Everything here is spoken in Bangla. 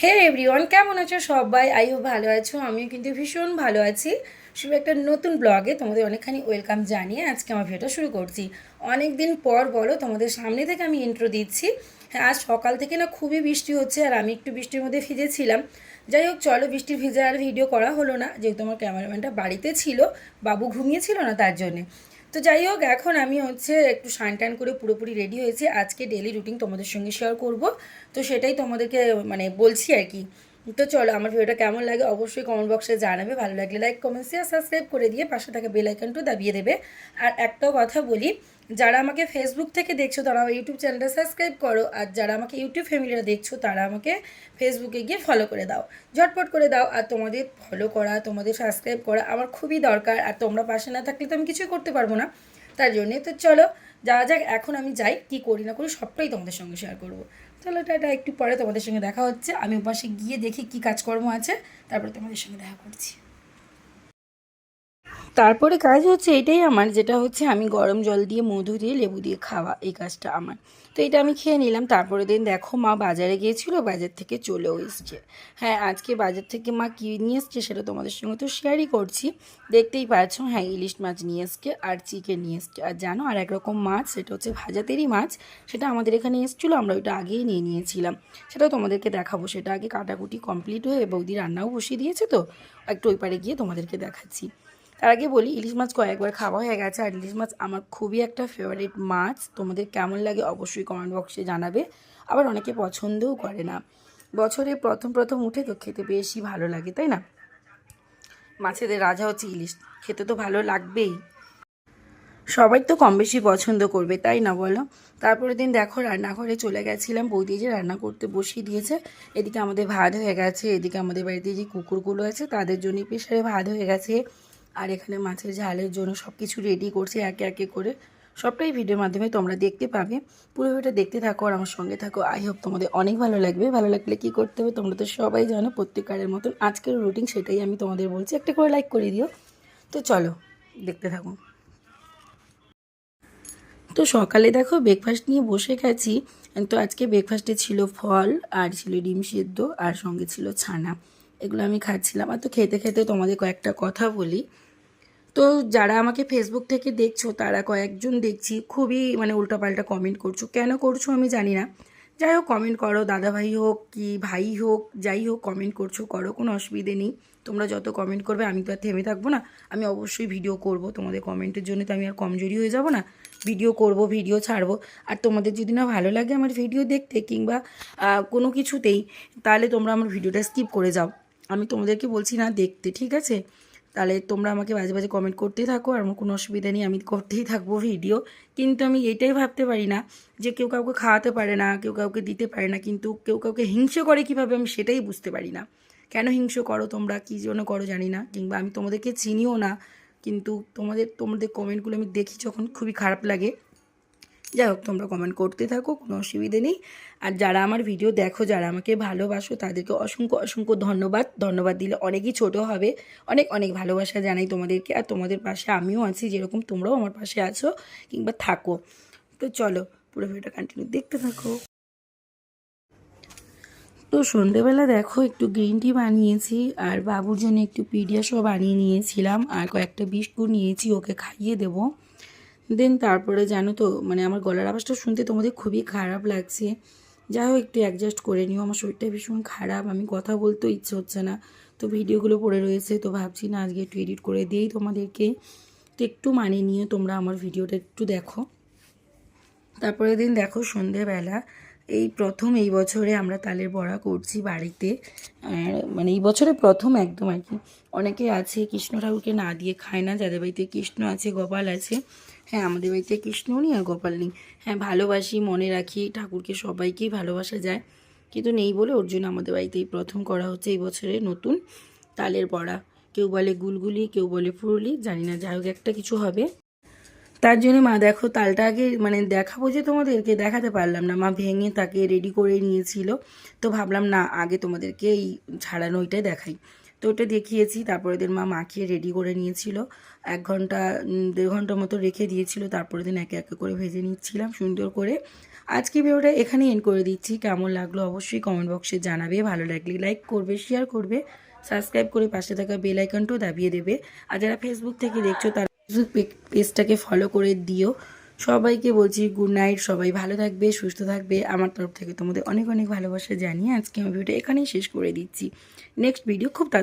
হে এভরিওয়ান কেমন আছো সবাই? আইও ভালো আছো, আমিও কিন্তু ভীষণ ভালো আছি। শুধু একটা নতুন ব্লগে তোমাদের অনেকখানি ওয়েলকাম জানিয়ে আজকে আমার ভিডিওটা শুরু করছি। অনেক দিন পর বলো, তোমাদের সামনে থেকে আমি ইন্ট্রো দিচ্ছি। হ্যাঁ আজ সকাল থেকে না খুবই বৃষ্টি হচ্ছে আর আমি একটু বৃষ্টির মধ্যে ভিজেছিলাম। যাই হোক, চলো বৃষ্টির ভিজে আর ভিডিও করা হলো না, যেহেতু আমার ক্যামেরাম্যানটা বাড়িতে ছিল, বাবু ঘুমিয়েছিল না তার জন্যে। তো যাই হোক, এখন আমি হচ্ছে একটু সান টান করে পুরোপুরি রেডি হয়েছি। আজকে ডেলি রুটিন তোমাদের সঙ্গে শেয়ার করব। তো সেটাই তোমাদেরকে মানে বলছি আর কি। তো চলো, আমার ভিডিওটা কেমন লাগে অবশ্যই কমেন্ট বক্সে জানাবে। ভালো লাগলে লাইক কমেন্ট শেয়ার সাবস্ক্রাইব করে দিয়ে পাশে থাকা বেল আইকনটা দাবিয়ে দেবে। আর একটাও কথা বলি, যারা আমাকে ফেসবুক থেকে দেখছ, তারা আমার ইউটিউব চ্যানেলটা সাবস্ক্রাইব করো। আর যারা আমাকে ইউটিউব ফ্যামিলিরা দেখছ, তারা আমাকে ফেসবুকে গিয়ে ফলো করে দাও। ঝটপট করে দাও। আর তোমাদের ফলো করা, তোমাদের সাবস্ক্রাইব করা আমার খুবই দরকার। আর তোমরা পাশে না থাকলে তো আমি কিছুই করতে পারব না। তার জন্যে তো চলো যা যাক। এখন আমি যাই, কি করি না করি সবটাই তোমাদের সঙ্গে শেয়ার করব। চলো টাটা একটু পরে তোমাদের সঙ্গে দেখা হচ্ছে। আমি উপাসে গিয়ে দেখি কি কাজকর্ম আছে। তারপরে তোমাদের সঙ্গে দেখা করছি। তারপরে কাজ হচ্ছে এটাই আমার, যেটা হচ্ছে আমি গরম জল দিয়ে, মধু দিয়ে, লেবু দিয়ে খাওয়া এই কাজটা আমার। তো এটা আমি খেয়ে নিলাম তারপরে দিন দেখো মা বাজারে গিয়েছিল, বাজার থেকে চলেও এসছে। হ্যাঁ আজকে বাজার থেকে মা কী নিয়ে এসছে সেটা তোমাদের সঙ্গে তো শেয়ারই করছি। দেখতেই পাচ্ছ হ্যাঁ ইলিশ মাছ নিয়ে এসছে আর চিকেন নিয়ে এসছে। আর জানো, আর একরকম মাছ, সেটা হচ্ছে ভাজাতেরই মাছ, সেটা আমাদের এখানে এসেছিল, আমরা ওইটা আগেই নিয়ে নিয়েছিলাম। সেটা তোমাদেরকে দেখাবো, সেটা আগে কাটাকুটি কমপ্লিট হয়ে বৌদি রান্নাও বসিয়ে দিয়েছে তো, একটু ওই পারে গিয়ে তোমাদেরকে দেখাচ্ছি। তার আগে বলি, ইলিশ মাছ কয়েকবার খাওয়া হয়ে গেছে, আর ইলিশ মাছ আমার খুবই একটা ফেভারিট মাছ। তোমাদের কেমন লাগে অবশ্যই কমেন্ট বক্সে জানাবে। আবার অনেকে পছন্দও করে না। বছরে প্রথম প্রথম উঠে তো খেতে বেশি ভালো লাগে, তাই না? মাছেদের রাজা হচ্ছে ইলিশ, খেতে তো ভালো লাগবেই। সবাই তো কম বেশি পছন্দ করবে, তাই না বলো? তারপরের দিন দেখো, রান্নাঘরে চলে গেছিলাম বৌদি যে রান্না করতে বসিয়ে দিয়েছে। এদিকে আমাদের ভাত হয়ে গেছে, এদিকে আমাদের বাড়িতে যে কুকুরগুলো আছে, তাদের জন্য প্রেশারে ভাত হয়ে গেছে। আর এখানে মাছের ঝালের জন্য সব কিছু রেডি করছি একে একে করে। সবটাই ভিডিওর মাধ্যমে তোমরা দেখতে পাবে। পুরো ভিডিওটা দেখতে থাকো আর আমার সঙ্গে থাকো। আই হোপ তোমাদের অনেক ভালো লাগবে। ভালো লাগলে কি করতে হবে তোমরা তো সবাই জানো প্রত্যেককারের মতন। আজকের রুটিন সেটাই আমি তোমাদের বলছি। একটা করে লাইক করে দিও। তো চলো, দেখতে থাকো। তো সকালে দেখো ব্রেকফাস্ট নিয়ে বসে গেছি। তো আজকে ব্রেকফাস্টে ছিল ফল আর ছিল ডিম সেদ্ধ আর সঙ্গে ছিল ছানা। এগুলো আমি খাচ্ছিলাম। আর তো খেতে খেতে তোমাদের কয়েকটা কথা বলি। তো যারা আমাকে ফেসবুক থেকে দেখছ, তারা কয়েকজন দেখছি, খুবই মানে উল্টোপাল্টা কমেন্ট করছ। কেন করছ আমি জানি না। যাই হোক কমেন্ট করো দাদা ভাই হোক কি ভাই হোক, যাই হোক কমেন্ট করছ, করো, কোনো অসুবিধে নেই। তোমরা যত কমেন্ট করবে, আমি তো আর থেমে থাকব না। আমি অবশ্যই ভিডিও করব। তোমাদের কমেন্টের জন্য তো আমি আর কমজোরি হয়ে যাব না। ভিডিও করব ভিডিও ছাড়বো। আর তোমাদের যদি না ভালো লাগে আমার ভিডিও দেখতে কিংবা কোনো কিছুতেই, তাহলে তোমরা আমার ভিডিওটা স্কিপ করে যাও। আমি তোমাদেরকে বলছি না দেখতে, ঠিক আছে? তাহলে তোমরা আমাকে বাজে বাজে কমেন্ট করতেই থাকো আর আমার কোনো অসুবিধা নেই, আমি করতেই থাকব ভিডিও কিন্তু আমি এটাই ভাবতে পারি না যে কেউ কাউকে খাওয়াতে পারে না, কেউ কাউকে দিতে পারে না, কিন্তু কেউ কাউকে হিংসে করে কীভাবে আমি সেটাই বুঝতে পারি না। কেন হিংসে করো তোমরা? কী জন্য করো জানি না, কিংবা আমি তোমাদেরকে চিনিও না, কিন্তু তোমাদের তোমাদের কমেন্টগুলো আমি দেখি যখন খুবই খারাপ লাগে। যাই হোক, তোমরা কমেন্ট করতে থাকো, কোনো অসুবিধে নেই। আর যারা আমার ভিডিও দেখো, যারা আমাকে ভালোবাসো, তাদেরকে অসংখ্য অসংখ্য ধন্যবাদ। ধন্যবাদ দিলে অনেকই ছোট হবে। অনেক অনেক ভালোবাসা জানাই তোমাদেরকে। আর তোমাদের পাশে আমিও আছি, যেরকম তোমরাও আমার পাশে আছো, কিংবা থাকো। তো চলো, পুরো ভিডিওটা কন্টিনিউ দেখতে থাকো। তো সন্ধেবেলা দেখো, একটু গ্রিন টি বানিয়েছি, আর বাবুর জন্য একটু পিডিয়াসও বানিয়ে নিয়েছিলাম, আর কয়েকটা বিস্কুট নিয়েছি, ওকে খাইয়ে দেবো। দেন তারপরে জানো তো মানে আমার গলার আওয়াজটা শুনতে তোমাদের খুবই খারাপ লাগছে। যাই হোক, একটু অ্যাডজাস্ট করে নিও, আমার শরীরটা ভীষণ খারাপ, আমি কথা বলতেও ইচ্ছে হচ্ছে না। তো ভিডিওগুলো পড়ে রয়েছে, তো ভাবছি না আজকে একটু এডিট করে দিয়েই তোমাদেরকে। তো একটু মানিয়ে নিয়ে তোমরা আমার ভিডিওটা, একটু দেখো। তারপরে দিন দেখো সন্ধেবেলা এই প্রথম এই বছরে আমরা তালের বড়া করছি বাড়িতে। আর মানে এই বছরে প্রথম একদম আর কি। অনেকে আছে কৃষ্ণ ঠাকুরকে না দিয়ে খায় না, যাদের বাড়িতে কৃষ্ণ আছে, গোপাল আছে। হ্যাঁ আমাদের বাড়িতে কৃষ্ণও নেই আর গোপাল নেই। হ্যাঁ ভালোবাসি, মনে রাখি, ঠাকুরকে সবাইকেই ভালোবাসা যায়। কিন্তু নেই বলে ওর জন্য আমাদের বাড়িতে এই প্রথম করা হচ্ছে এই বছরে নতুন তালের বড়া। কেউ বলে গুলগুলি, কেউ বলে ফুরুলি, জানি না, যাই হোক একটা কিছু হবে। তার জন্য মা, দেখো তালটা আগে মানে দেখাবো যে তোমাদেরকে, দেখাতে পারলাম না। মা ভেঙে তাকে রেডি করে নিয়েছিল। তো ভাবলাম, না, আগে তোমাদেরকে এই ছাড়ানো ওইটাই দেখাই। তো ওটা দেখিয়েছি তারপরে দিন মা মাখিয়ে রেডি করে নিয়েছিল। এক ঘণ্টা দেড় ঘণ্টা মতো রেখে দিয়েছিল। তারপরে দিন একে একে করে ভেজে নিচ্ছিলাম সুন্দর করে। আজকে ভিডিওটা এখানেই এন্ড করে দিচ্ছি। কেমন লাগল অবশ্যই কমেন্ট বক্সে জানাবে। ভালো লাগলে লাইক করবে শেয়ার করবে। সাবস্ক্রাইব করে পাশে থাকা বেল আইকনটাও দাবিয়ে দেবে। আর যারা ফেসবুক থেকে দেখছ, তারা ফেসবুক পেজটাকে ফলো করে দিও। সবাইকে বলছি গুড নাইট সবাই ভালো থাকবে, সুস্থ থাকবে। আমার তরফ থেকে তোমাদের অনেক অনেক ভালোবাসা জানিয়ে আজকে আমি ভিডিওটা এখানেই শেষ করে দিচ্ছি। নেক্সট ভিডিও খুব তাড়াতাড়ি